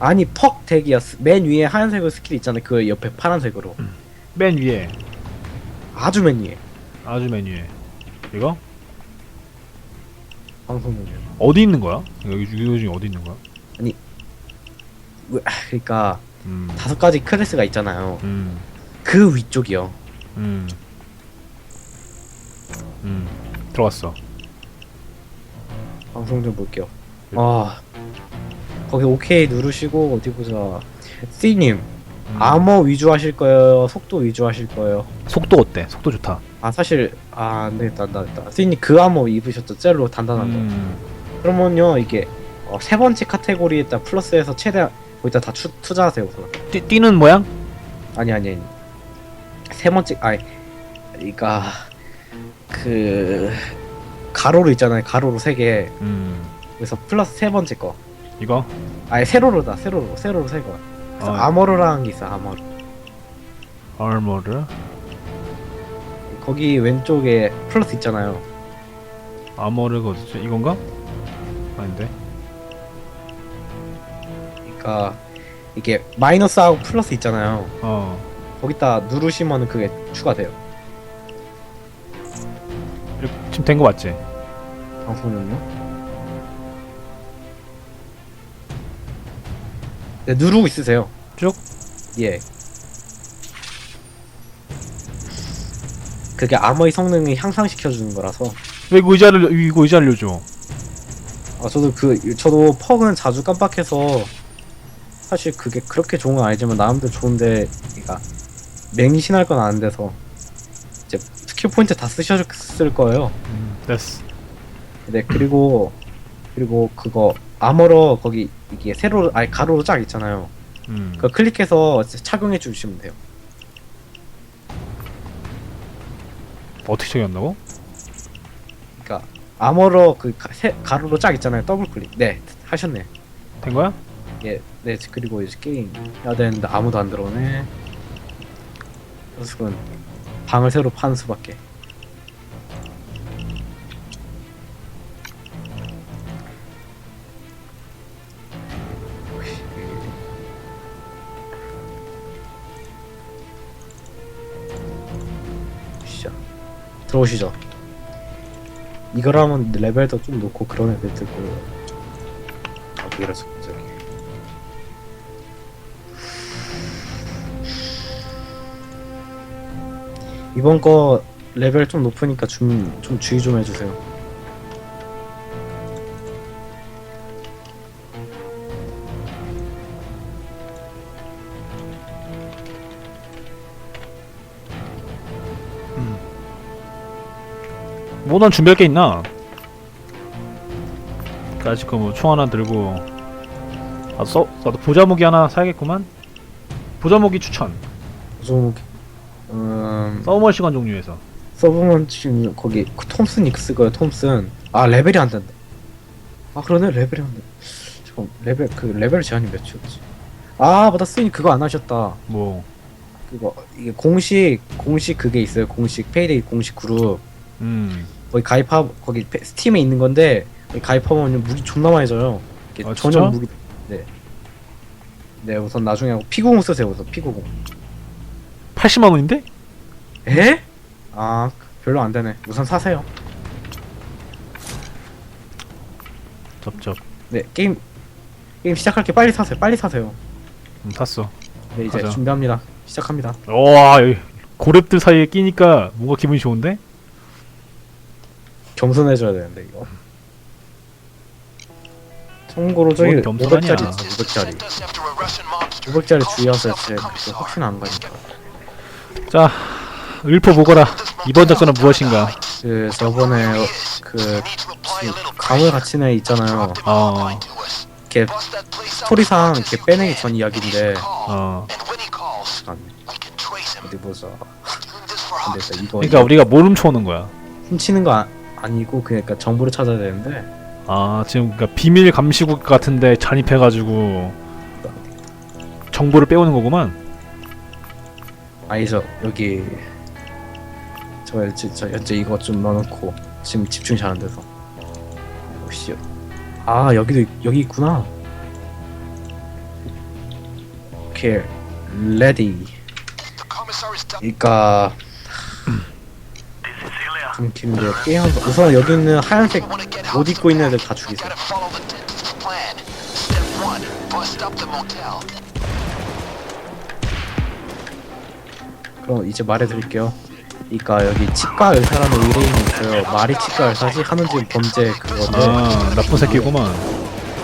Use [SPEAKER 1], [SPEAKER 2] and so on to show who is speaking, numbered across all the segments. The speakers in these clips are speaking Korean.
[SPEAKER 1] 아니 퍽 스- 맨 위에 하얀색으로 스킬 있잖아요 그 옆에 파란색으로.
[SPEAKER 2] 맨 위에.
[SPEAKER 1] 아주 맨 위에.
[SPEAKER 2] 아주 맨 위에. 이거?
[SPEAKER 1] 방송 중에.
[SPEAKER 2] 어디 있는 거야? 여기 이거 중에 어디 있는 거야?
[SPEAKER 1] 왜- 그러니까
[SPEAKER 2] 음,
[SPEAKER 1] 다섯 가지 클래스가 있잖아요.
[SPEAKER 2] 음,
[SPEAKER 1] 그 위쪽이요.
[SPEAKER 2] 음, 음, 들어갔어.
[SPEAKER 1] 방송 좀 볼게요. 아 거기 오케이 누르시고 어디 보자. C님
[SPEAKER 2] 음.
[SPEAKER 1] 아머 위주 하실 거예요? 속도 위주 하실 거예요?
[SPEAKER 2] 속도 어때? 속도 좋다.
[SPEAKER 1] 아 사실 아 안 되겠다 안 되겠다. C님 그 아머 입으셨죠? 젤로 단단한 거
[SPEAKER 2] 음,
[SPEAKER 1] 그러면요 이게 어, 세 번째 카테고리에다 플러스해서 최대한 거기다 다 추, 투자하세요 우선.
[SPEAKER 2] 뛰, 뛰는 모양?
[SPEAKER 1] 아니 아니 아니. 세 번째 아니 그러니까 그 가로로 있잖아요. 가로로 세 개.
[SPEAKER 2] 음,
[SPEAKER 1] 그래서 플러스 세 번째 거
[SPEAKER 2] 이거?
[SPEAKER 1] 아니 세로로다 세로로 세로로 세거 그래서
[SPEAKER 2] 어.
[SPEAKER 1] 아머르라는 게 있어 아머르
[SPEAKER 2] 아머르?
[SPEAKER 1] 거기 왼쪽에 플러스 있잖아요
[SPEAKER 2] 아머르가 어디지? 이건가? 아닌데.
[SPEAKER 1] 그러니까 이게 마이너스하고 플러스 있잖아요
[SPEAKER 2] 어,
[SPEAKER 1] 거기다 누르시면 그게 추가돼요
[SPEAKER 2] 이렇게 지금 된 거 맞지?
[SPEAKER 1] 방송은요 네 누르고 있으세요
[SPEAKER 2] 쭉?
[SPEAKER 1] 예. 그게 아머의 성능을 향상시켜 주는 거라서
[SPEAKER 2] 왜 이거 의자를 이거 의자 알려줘?
[SPEAKER 1] 아 저도 그 저도 퍽은 자주 깜빡해서 사실 그게 그렇게 좋은 건 아니지만 나름대로 좋은데 그러니까 맹신할 건 안 돼서 이제 스킬 포인트 다 쓰셨을 거예요.
[SPEAKER 2] 음, 됐어.
[SPEAKER 1] 네 그리고 그리고 그거 아머러 거기 이게 세로 아니 가로로 쫙 있잖아요.
[SPEAKER 2] 음,
[SPEAKER 1] 그거 클릭해서 착용해 주시면 돼요.
[SPEAKER 2] 어떻게 적용한다고?
[SPEAKER 1] 그러니까 아머러 그 가, 세, 가로로 쫙 있잖아요. 더블 클릭. 네 하셨네.
[SPEAKER 2] 된 거야?
[SPEAKER 1] 예, 네 그리고 이제 게임 해야 되는데 아무도 안 들어오네. 연습은 방을 새로 파는 수밖에. 이걸 하면 레벨도 좀 높고 그런 애들 들고 아 이래서 저기. 이번 거 레벨 좀 높으니까 좀, 좀 주의 좀 해주세요
[SPEAKER 2] 뭐난 준비할 게 있나? 까짓 거 뭐총 하나 들고. 아 써, 나도 보자무기 하나 사야겠구만. 보자무기 추천.
[SPEAKER 1] 좀 음...
[SPEAKER 2] 서머 시간 종류에서.
[SPEAKER 1] 서브먼 지금 거기 그 톰슨 익스 거요 톰슨. 아 레벨이 안 된다 아 그러네? 레벨이 안 된다 잠깐 레벨 그 레벨 제한이 몇이었지? 아 맞다. 스님 그거 안 하셨다.
[SPEAKER 2] 뭐?
[SPEAKER 1] 그거 이게 공식 공식 그게 있어요. 공식 페이데이 공식 그룹.
[SPEAKER 2] 음,
[SPEAKER 1] 거기 가입하 거기 페- 스팀에 있는 건데 거기 가입하면 무기 존나 많이 져요 이게
[SPEAKER 2] 아,
[SPEAKER 1] 전용? 무기 네. 네 우선 나중에 하고 피구공 쓰세요 우선 피구공
[SPEAKER 2] 80만 원인데?
[SPEAKER 1] 에? 아 별로 안 되네 우선 사세요
[SPEAKER 2] 접접
[SPEAKER 1] 네 게임 게임 시작할 게 빨리 사세요 빨리 사세요
[SPEAKER 2] 음, 샀어
[SPEAKER 1] 네 이제
[SPEAKER 2] 가자.
[SPEAKER 1] 준비합니다 시작합니다
[SPEAKER 2] 와 여기 고렙들 사이에 끼니까 뭔가 기분이 좋은데?
[SPEAKER 1] 겸손해져야 되는데 이거. 참고로 저기
[SPEAKER 2] 뭔 겸손하냐.
[SPEAKER 1] 500짜리 있어 500짜리. 500짜리 주의하세요. 제 그거 혹시나 안 가니까.
[SPEAKER 2] 자 읊어 보거라. 이번 작전은 무엇인가?
[SPEAKER 1] 그 저번에 어, 그 감을 갇힌 애 있잖아요.
[SPEAKER 2] 어,
[SPEAKER 1] 걔 스토리상 걔 빼내기 전 이야기인데.
[SPEAKER 2] 어
[SPEAKER 1] 잠깐 어디 보자. 안 됐다 이거
[SPEAKER 2] 그러니까 우리가 뭘 훔쳐오는 거야?
[SPEAKER 1] 훔치는 거 아, 아니고 그러니까 정보를 찾아야 되는데.
[SPEAKER 2] 아 지금 그러니까 비밀 감시국 같은데 잔입해가지고 정보를 빼오는 거구만.
[SPEAKER 1] 아니죠 여기 저 저, 저 현재 이거 좀 넣어놓고 지금 집중 잘안 돼서. 혹시 아 여기도 있- 여기 있구나. 오케이 레디 그러니까 좀 긴데 게임 우선 여기 있는 하얀색 옷 입고 있는 애들 다 죽이세요. 그럼 이제 말해드릴게요. 그러니까 여기 치과 의사라는 의뢰인이 있어요. 말이 치과 의사지 하는 지금 범죄 그건데
[SPEAKER 2] 아 나쁜 새끼구만.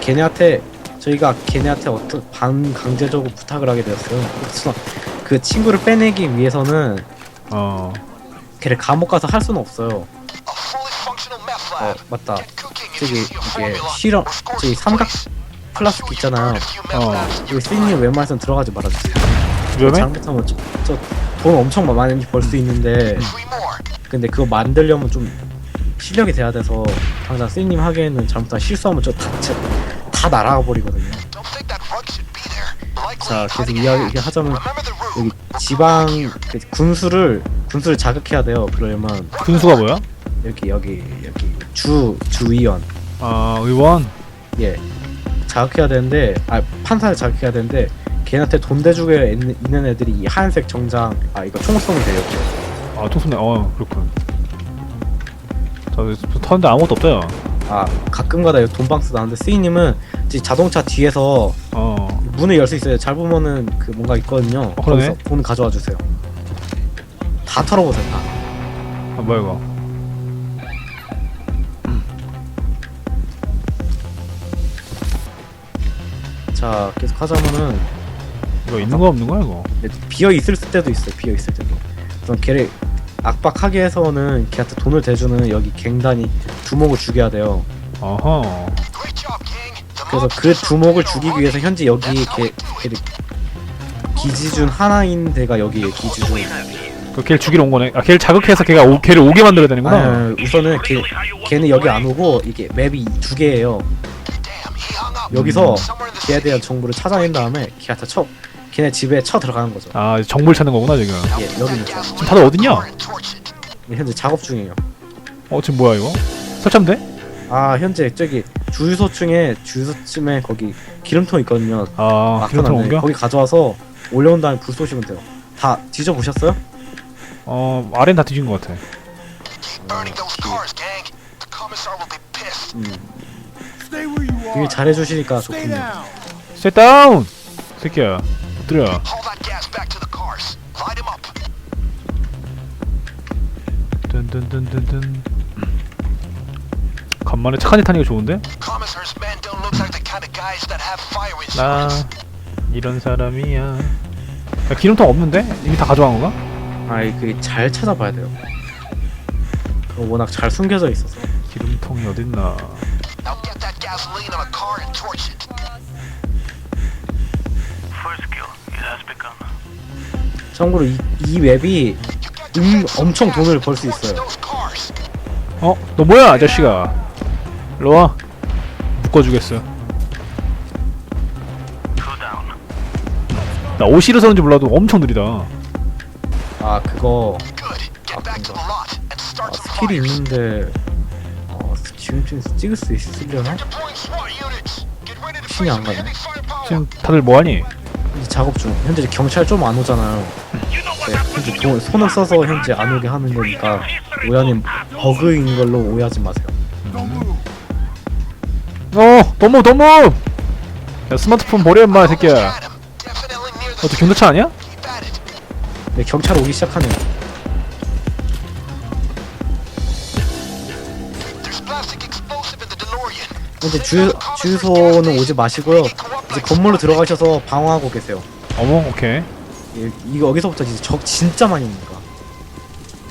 [SPEAKER 1] 걔네한테 저희가 걔네한테 어떤 반강제적으로 부탁을 하게 되었어요. 그래서 그 친구를 빼내기 위해서는
[SPEAKER 2] 어
[SPEAKER 1] 걔를 감옥 가서 할 수는 없어요. 어 맞다. 저기 이게 실험 저기 삼각 플라스틱 있잖아요.
[SPEAKER 2] 어.
[SPEAKER 1] 여기 스님 웬만해선 들어가지 말아주세요.
[SPEAKER 2] 위험해?
[SPEAKER 1] 잘못하면 저돈 엄청 많이 벌 수 있는데 근데 그거 만들려면 좀 실력이 돼야 돼서 당장 스님 하기에는 잘못하면 실수하면 저다 다 날아가 버리거든요. 자 계속 이야기 하자면 여기 지방 그 군수를 군수를 자극해야 돼요. 그러려면
[SPEAKER 2] 군수가 뭐야?
[SPEAKER 1] 여기 여기 여기 주 주의원
[SPEAKER 2] 아 의원?
[SPEAKER 1] 예 자극해야 되는데 아 판사를 자극해야 되는데 걔한테 돈 대주고 있는 있는 애들이 이 하얀색 정장 아 이거 총성이 돼요.
[SPEAKER 2] 아 총소네 어 그렇군 저 터는데 아무것도
[SPEAKER 1] 야아 가끔가다 돈방스 나는데 스이님은 이제 자동차 뒤에서
[SPEAKER 2] 어
[SPEAKER 1] 문을 열 수 있어요. 잘 보면은 그 뭔가 있거든요.
[SPEAKER 2] 어, 그러네.
[SPEAKER 1] 거기서 돈 가져와 주세요. 다 털어보세요. 다.
[SPEAKER 2] 아, 뭐야 이거
[SPEAKER 1] 자 계속 하자면은
[SPEAKER 2] 이거 있는 거 없는 거야 이거
[SPEAKER 1] 비어 있을 때도 있어요. 비어 있을 때도. 그럼 걔를 압박하게 해서는 걔한테 돈을 대주는 여기 갱단이 두목을 죽여야 돼요.
[SPEAKER 2] 어허
[SPEAKER 1] 그래서 그 두목을 죽이기 위해서 현재 여기 걔 걔를 기지준 하나인 데가 여기에 기지준.
[SPEAKER 2] 그 걔를 죽이러 온 거네 아 걔를 자극해서 걔가 오, 걔를 오게 만들어야 되는구나
[SPEAKER 1] 아, 우선은 걔 걔는 여기 안 오고 이게 맵이 두 개예요. 여기서 걔에 대한 정보를 찾아낸 다음에 걔한테 쳐 걔네 집에 쳐 들어가는 거죠.
[SPEAKER 2] 아 이제 정보를 찾는 거구나 지금
[SPEAKER 1] 예, 여기는 저
[SPEAKER 2] 지금 다들 어딨냐?
[SPEAKER 1] 현재 작업 중이에요.
[SPEAKER 2] 어 지금 뭐야 이거? 설치하면 돼?
[SPEAKER 1] 아 현재 저기 주유소층에 주유소쯤에 거기 기름통 있거든요.
[SPEAKER 2] 아 기름통. 옮겨?
[SPEAKER 1] 거기 가져와서 올려온 다음에 불 쏘시면 돼요. 다 뒤져 보셨어요?
[SPEAKER 2] 어 아래는 다 뒤진 것 같아
[SPEAKER 1] 음. 되게 잘해주시니까 좋군요.
[SPEAKER 2] Sit down! 새끼야 엎드려 든든든든든 간만에 착한 일 타니까 좋은데? 나 이런 사람이야 야 기름통 없는데? 이미 다 가져간 건가?
[SPEAKER 1] 아이 그게 잘 찾아봐야 돼요. 그거 워낙 잘 숨겨져 있어서.
[SPEAKER 2] 기름통이 어딨나
[SPEAKER 1] 참고로 이, 이 웹이 음, 엄청 돈을 벌수 있어요.
[SPEAKER 2] 어? 너 뭐야 아저씨가 일로와 묶어주겠어 나 옷이 일어서는지 몰라도 엄청 느리다
[SPEAKER 1] 아 그거 아 아, 스킬이 있는데 어, 지금쯤에서 찍을 수 있으려나? 신이 안 가네.
[SPEAKER 2] 지금 다들 뭐하니?
[SPEAKER 1] 이제 작업 중. 현재 경찰 좀 안 오잖아요. 네, 현재 돈, 손을 써서 현재 안 오게 하는 거니까 우연히 버그인 걸로 오해하지 마세요.
[SPEAKER 2] 어 너무 너무 야 스마트폰 버려 이 새끼야 어저 경찰차 아니야?
[SPEAKER 1] 네, 경찰 오기 시작하네요. 현재 주, 주유소는 오지 마시고요. 이제 건물로 들어가셔서 방어하고 계세요.
[SPEAKER 2] 어머 오케이
[SPEAKER 1] 예, 이거 여기서부터 이제 적 진짜 많이 옵니다.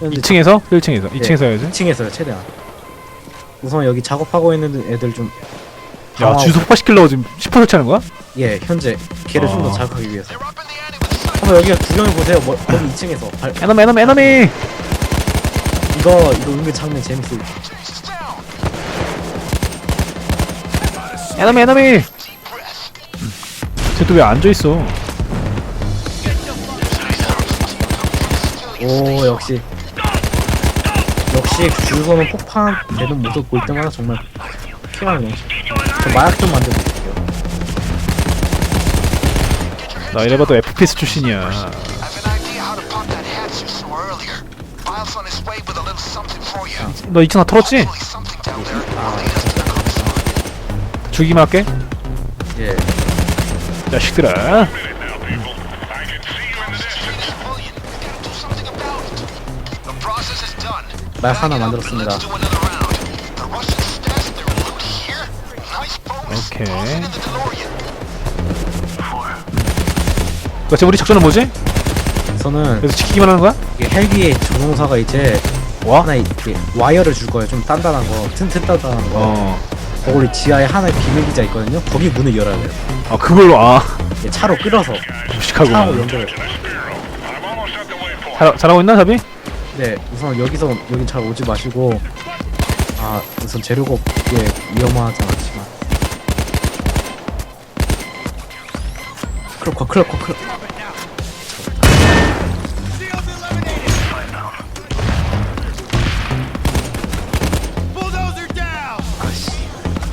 [SPEAKER 1] 현재
[SPEAKER 2] 2층에서? 1층에서 2층에서 해야지
[SPEAKER 1] 2층에서요 최대한. 우선 여기 작업하고 있는 애들 좀.
[SPEAKER 2] 야
[SPEAKER 1] 방어하고-
[SPEAKER 2] 주소 폭파시키려고 지금 10% 설치하는 거야?
[SPEAKER 1] 예, 현재 걔를 좀더
[SPEAKER 2] 어.
[SPEAKER 1] 자극하기 위해서. 한번 여기 구경해 보세요. 뭐, 거기 2층에서 발,
[SPEAKER 2] 에너미 에너미 에너미
[SPEAKER 1] 이거 이거 은근 장면 재밌어요.
[SPEAKER 2] 에너미 에너미 쟤또 왜 앉아있어
[SPEAKER 1] 오 역시 역시 주유소는 폭파되는 모습 볼 때마다 정말 피가 넘쳐. 저 마약 좀 만들고
[SPEAKER 2] 나 이래봐도 FPS 출신이야. 너 2층 다 털었지? 죽이기만 할게
[SPEAKER 1] 예.
[SPEAKER 2] 자식들아.
[SPEAKER 1] 말 하나 만들었습니다.
[SPEAKER 3] Another DeLorean.
[SPEAKER 2] 그지 우리 작전은 뭐지?
[SPEAKER 1] 우선은
[SPEAKER 2] 그래서 지키기만 하는 거야?
[SPEAKER 1] 이게 헬기의 조종사가 이제
[SPEAKER 2] 와?
[SPEAKER 1] 하나 이렇게 와이어를 줄 거예요. 좀 단단한 거, 튼튼 단단한 거.
[SPEAKER 2] 어.
[SPEAKER 1] 거기 지하에 하나의 비밀 기자 있거든요. 거기 문을 열어야 돼요.
[SPEAKER 2] 아 그걸로 아
[SPEAKER 1] 이게 차로 끌어서
[SPEAKER 2] 무식하구만
[SPEAKER 1] 차하고 연결.
[SPEAKER 2] 잘, 잘하고 있나 사비?
[SPEAKER 1] 네, 우선 여기서 여기 잘 오지 마시고 아 우선 재료가 없게 위험하진 않지만 클로커 클로커 클로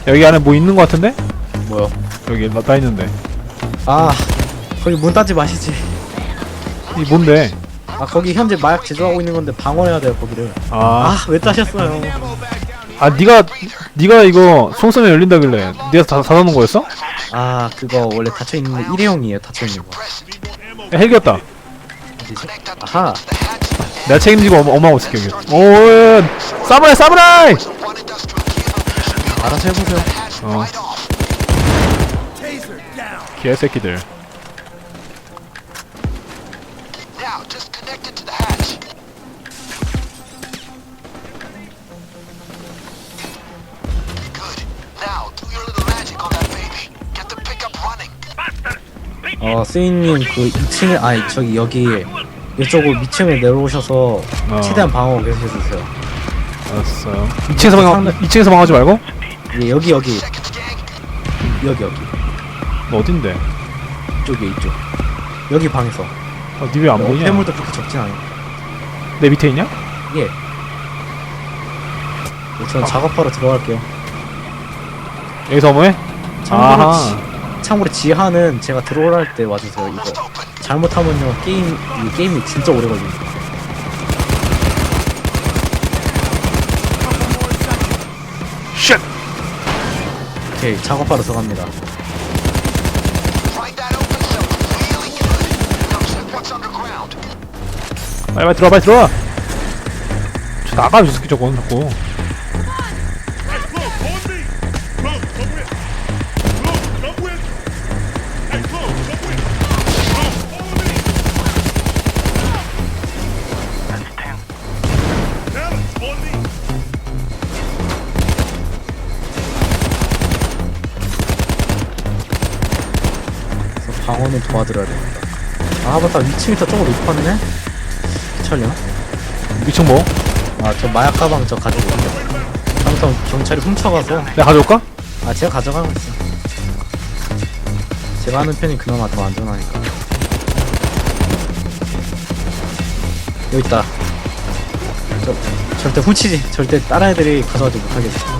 [SPEAKER 2] 여기 안에 뭐 있는 거 같은데?
[SPEAKER 1] 뭐요?
[SPEAKER 2] 여기 나, 나 있는데
[SPEAKER 1] 아 거기 문 닫지 마시지.
[SPEAKER 2] 이 뭔데?
[SPEAKER 1] 아 거기 현재 마약 제조하고 있는 건데 방어해야 돼요 거기를.
[SPEAKER 2] 아,
[SPEAKER 1] 아 왜 따셨어요?
[SPEAKER 2] 아 네가 네가 이거 송선에 열린다길래 네가 다 닫아놓은 거였어?
[SPEAKER 1] 아 그거 원래 닫혀 있는데 일회용이에요 닫혀 있는 거.
[SPEAKER 2] 야, 헬기였다
[SPEAKER 1] 어디지? 아하
[SPEAKER 2] 내가 책임지고 엄마, 엄마하고 있을게 여기 오 사무라이 사무라이.
[SPEAKER 1] 알아서 해보세요.
[SPEAKER 2] 어. 개새끼들
[SPEAKER 1] 어 스윙님 그 2층에 아니 저기 여기 이쪽으로 미층에 내려오셔서 최대한 방어 계속 해주세요.
[SPEAKER 2] 알았어 2층에서 방어 2층에서 방어하지 말고
[SPEAKER 1] 예, 여기 여기. 여기 여기
[SPEAKER 2] 너 어딘데?
[SPEAKER 1] 이쪽에 이쪽 여기 방에서
[SPEAKER 2] 어, 니왜 안 보이냐?
[SPEAKER 1] 폐물도 그렇게 적진 않아요.
[SPEAKER 2] 내 밑에 있냐?
[SPEAKER 1] 예. 예, 저는 작업하러 들어갈게요.
[SPEAKER 2] 여기서 뭐해?
[SPEAKER 1] 참고로,
[SPEAKER 2] 아하
[SPEAKER 1] 지, 참고로 지하는 제가 들어올 때 와주세요. 이거. 잘못하면요 게임 이 게임이 진짜 오래 걸립니다.
[SPEAKER 2] 쉣!
[SPEAKER 1] 오케이 작업하러 들어갑니다.
[SPEAKER 2] 빨리 빨리 들어와 빨리 들어와 저 나가 이 새끼 저건 자꾸
[SPEAKER 1] 도와드려야 됩니다. 아 맞다 위층이 더 조금 높았네. 귀찮냐?
[SPEAKER 2] 미청 뭐?
[SPEAKER 1] 아저 마약 가방 저 가지고 있어요. 방금 경찰이 훔쳐가서
[SPEAKER 2] 내가 가져올까?
[SPEAKER 1] 아 제가 가져가고 있어요. 제가 하는 편이 그나마 더 안전하니까. 여기 있다. 저 절대 훔치지. 절대 다른 애들이 가져가지 못하겠어.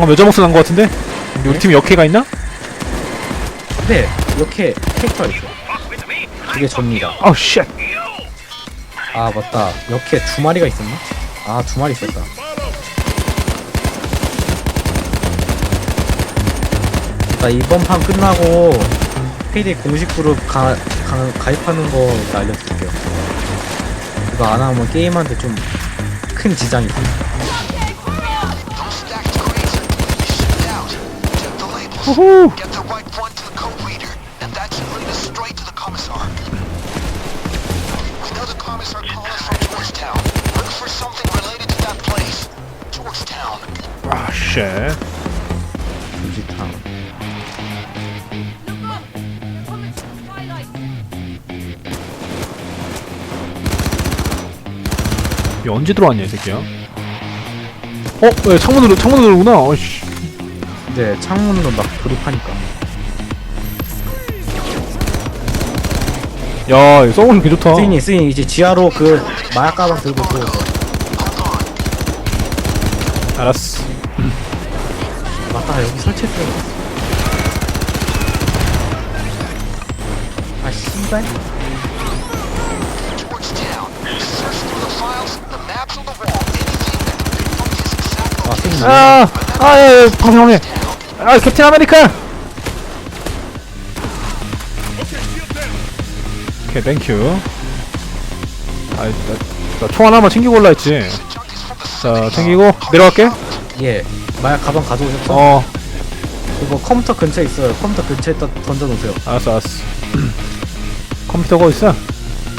[SPEAKER 2] 방금 여자 목소리 난거 같은데? 우리 팀에 역해가 있나?
[SPEAKER 1] 네 이렇게 캐릭터가 있어요. 그게 접니다.
[SPEAKER 2] 아우 쉣
[SPEAKER 1] 아 맞다. 이렇게 두 마리가 있었나? 아 두 마리 있었다. 나 이번 판 끝나고 페이데이 공식 그룹 가, 가, 가입하는 거 알려드릴게요. 그거 안 하면 게임한테 좀 큰 지장이 있습니다.
[SPEAKER 2] 아쉣!
[SPEAKER 4] Coming to the twilight!
[SPEAKER 2] 얘 언제 들어왔냐 이 새끼야 어? 왜 창문으로 창문으로 들어오구나 어이씨
[SPEAKER 1] 네, 창문으로 막 돌입하니까.
[SPEAKER 2] 야 이거 써보니 개 좋다
[SPEAKER 1] 스인이 스인이 이제 지하로 그 마약 가방 들고 들어오세요
[SPEAKER 2] 알았어
[SPEAKER 1] 맞다 여기 설치했어요 아 씨발
[SPEAKER 3] Towards town. Search through the files, the maps on the wall, anything that could focus exactly
[SPEAKER 1] 아 스인이
[SPEAKER 2] 아! 아예 방송해 아 캡틴 아메리카! 오케이 땡큐. 아나총 하나만 챙기고 올라 했지. 자 챙기고 내려갈게.
[SPEAKER 1] 예 마약 가방 가져오셨어?
[SPEAKER 2] 어.
[SPEAKER 1] 이거 컴퓨터 근처에 있어요. 컴퓨터 근처에 다 던져놓으세요.
[SPEAKER 2] 알았어 알았어. 컴퓨터가 어디 있어?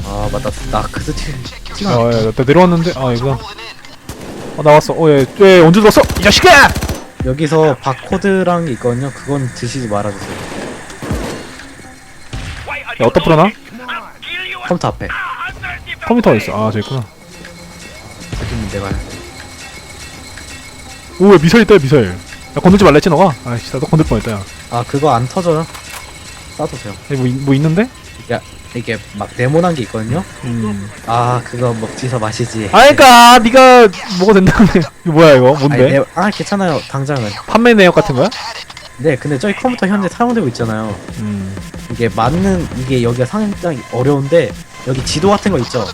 [SPEAKER 1] 아 맞다. 나 그스 티 찍어
[SPEAKER 2] 어, 야, 나 내려왔는데? 아 이거. 어 나왔어. 어얘 얘 언제 들었어? 이 자식아
[SPEAKER 1] 여기서 바코드랑 게 있거든요 그건 드시지 말아주세요.
[SPEAKER 2] 야 어디다 풀어놔?
[SPEAKER 1] 컴퓨터 앞에.
[SPEAKER 2] 컴퓨터 어디 있어? 아 저기 있구나.
[SPEAKER 1] 여기는 내가 돼.
[SPEAKER 2] 오왜 미사일 있다 미사일. 야 건들지 말랬지 너가? 아이씨 나도 건들 뻔 했다 야.
[SPEAKER 1] 아 그거 안 터져요? 쏴두세요.
[SPEAKER 2] 여기 뭐, 있- 뭐 있는데?
[SPEAKER 1] 야 이게 막 네모난 게 있거든요
[SPEAKER 2] 음.
[SPEAKER 1] 아 그거 먹지서 마시지
[SPEAKER 2] 아 그니까 니가 뭐가 된다며 이거 뭐야 이거 뭔데?
[SPEAKER 1] 아니, 네, 아 괜찮아요 당장은
[SPEAKER 2] 판매 내역 같은 거야?
[SPEAKER 1] 네 근데 저희 컴퓨터 현재 사용되고 있잖아요
[SPEAKER 2] 음.
[SPEAKER 1] 이게 맞는 이게 여기가 상당히 어려운데 여기 지도 같은 거 있죠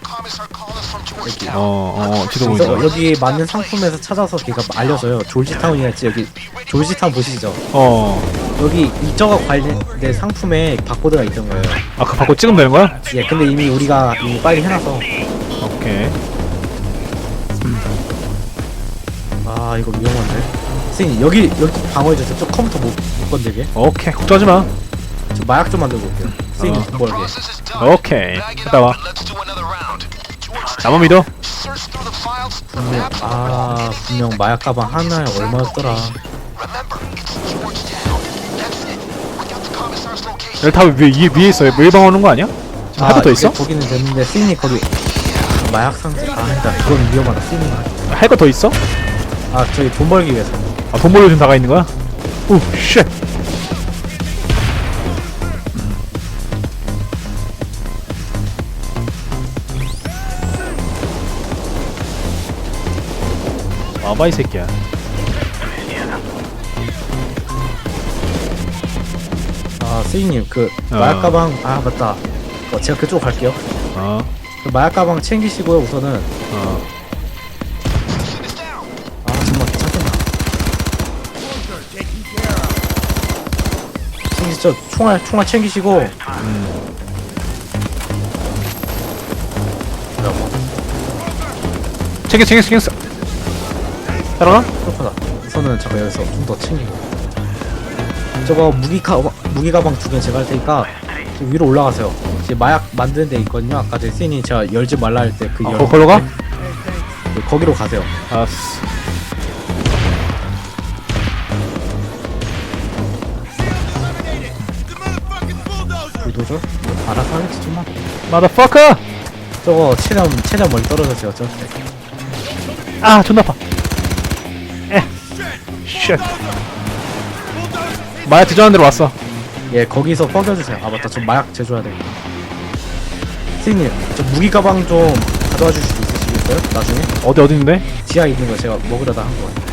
[SPEAKER 3] from Georgetown.
[SPEAKER 2] 어, 어, 지도
[SPEAKER 1] 그래서
[SPEAKER 2] 보이죠?
[SPEAKER 1] 여기 맞는 상품에서 찾아서 걔가 알려줘요 졸지타운이랄지 여기 졸지타운 보시죠
[SPEAKER 2] 어.
[SPEAKER 1] 여기 이저가 관련된 상품에 바코드가 있던 거예요
[SPEAKER 2] 아, 그 받고 찍으면 되는 거야?
[SPEAKER 1] 예 근데 이미 우리가 이미 빨리 해놔서
[SPEAKER 2] 오케이.
[SPEAKER 1] 아 이거 위험한데 선생님 여기 여기 방어해 주세요 저 컴퓨터 못, 못 건들게
[SPEAKER 2] 오케이. 걱정하지 마.
[SPEAKER 1] 저 마약 좀 만들고 올게요 선생님
[SPEAKER 2] 어.
[SPEAKER 1] 돈 벌게
[SPEAKER 3] is done.
[SPEAKER 2] 오케이. 갔다 와. 나만 믿어.
[SPEAKER 1] 분명 아 분명 마약 가방 하나에 얼마였더라
[SPEAKER 2] 다 위에, 위에, 위에 있어. 밀방 오는 거 아니야? 지금 할거 더 있어?
[SPEAKER 1] 거기는 됐는데 스인이 거기 마약 상자 아 그러니까 그건 위험하다 스인이
[SPEAKER 2] 할거 더 있어?
[SPEAKER 1] 아 저희 돈 벌기 위해서
[SPEAKER 2] 아, 돈 벌려 지금 다가 있는 거야? 오, 쉣. 와봐 이 새끼야.
[SPEAKER 1] 스인님 그
[SPEAKER 2] 어.
[SPEAKER 1] 마약 가방 아 맞다. 어, 제가 그쪽 갈게요.
[SPEAKER 2] 어,
[SPEAKER 1] 그 마약 가방 챙기시고요 우선은.
[SPEAKER 2] 어.
[SPEAKER 1] 아 잠깐만 잠깐만 챙기시죠 총알 총알 챙기시고.
[SPEAKER 2] 챙겨, 챙겨, 챙겼어. 따라가?
[SPEAKER 1] 그렇구나. 우선은 잠깐 여기서 좀 더 챙기고 저거 무기 가방 무기 가방 두 개 제가 할 테니까 저 위로 올라가세요 이제 마약 만드는 데 있거든요 아까 제 스인이 제가 열지 말라 할 때그
[SPEAKER 2] 아,
[SPEAKER 1] 열
[SPEAKER 2] 거- 걸로 가?
[SPEAKER 1] 네, 거기로 가세요
[SPEAKER 2] 알았어.
[SPEAKER 1] 불도저 알아서 하겠지 좀만
[SPEAKER 2] 마더퍼커!
[SPEAKER 1] 저거 최대한 최대한 멀리 떨어져세요 저
[SPEAKER 2] 아, 존나 아파. 에. 쉣. 마야 뒤져는 대로 왔어.
[SPEAKER 1] 예, 거기서 뻐겨주세요. 아, 맞다. 저 마약 제조해야 되겠다. 스님, 저 무기 가방 좀 가져와 주실 수 있으시겠어요? 나중에?
[SPEAKER 2] 어디, 어디 있는데?
[SPEAKER 1] 지하에 있는 거 제가 먹으려다 한 거.